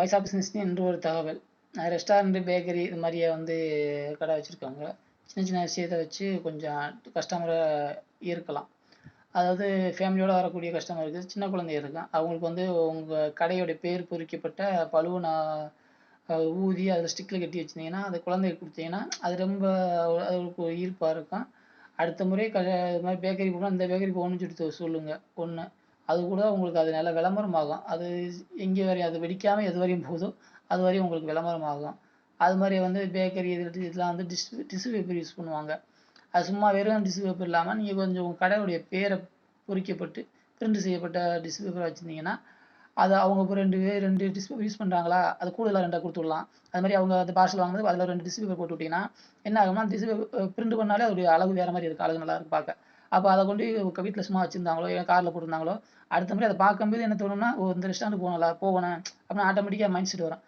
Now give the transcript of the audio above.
Voice of பிஸ்னஸ்னு என்று ஒரு தகவல். ரெஸ்டாரண்ட்டு பேக்கரி இது மாதிரியே வந்து கடை வச்சுருக்காங்க. சின்ன சின்ன விஷயத்தை வச்சு கொஞ்சம் கஸ்டமரை ஈர்க்கலாம் அதாவது ஃபேமிலியோடு வரக்கூடிய கஸ்டமருக்கு சின்ன குழந்தை இருக்கும் அவங்களுக்கு வந்து உங்கள் கடையோடைய பேர் பொறிக்கப்பட்ட பலூனை ஊதி அதில் ஸ்டிக்கில் கட்டி வச்சிருந்தீங்கன்னா அது குழந்தைக்கு கொடுத்தீங்கன்னா அது ரொம்ப அதுக்கு ஈர்ப்பாக இருக்கும். அடுத்த முறை க இது மாதிரி பேக்கரி போகணும் இந்த பேக்கரி போகணும்னு சொல்லிட்டு சொல்லுங்கள் ஒன்று அது கூட உங்களுக்கு அது நல்ல விளம்பரம் ஆகும் அது எங்கே வரையும் அது வெடிக்காமல் எது வரையும் போகுதோ அது வரையும் உங்களுக்கு விளம்பரம் ஆகும் அது மாதிரி வந்து பேக்கரி இது இதெல்லாம் வந்து டிஷ் டிஷ்யூ பேப்பர் யூஸ் பண்ணுவாங்க. அது சும்மா வெறும் டிஷ்யூ பேப்பர் இல்லாமல் நீங்கள் கொஞ்சம் உங்கள் கடையுடைய பேரை பொறிக்கப்பட்டு பிரிண்ட் செய்யப்பட்ட டிஷ்யூ பேப்பர் வச்சுருந்தீங்கன்னா அது அவங்க இப்போ ரெண்டு பேர் ரெண்டு டிஷ்யூ பேப்பர் யூஸ் பண்ணுறாங்களா அது கூடுதலாக ரெண்டாக கொடுத்துடலாம். அது மாதிரி அவங்க அந்த பார்சல் வாங்கும்போது அதில் ரெண்டு டிஷ்யூ பேப்பர் போட்டு விட்டிங்கன்னா என்ன ஆகும்னா டிஷ்யூ பேப்பர் பிரிண்ட் பண்ணாலே அதோடைய அழகு வேறு மாதிரி இருக்கும். அழகு நல்லா இருக்கும் பார்க்க. அப்போ அதை கொண்டு வீட்டில் சும்மா வச்சுருந்தாங்களோ இல்லை காரில் போட்டிருந்தாங்களோ அடுத்த முறை அதை பார்க்கும்போது என்ன தோணும்னா ஓ இந்த ரெஸ்டாரண்ட் போகணும்ல போகணும் அப்படின்னு ஆட்டோமேட்டிக்காக மைண்ட் செட் வரும்.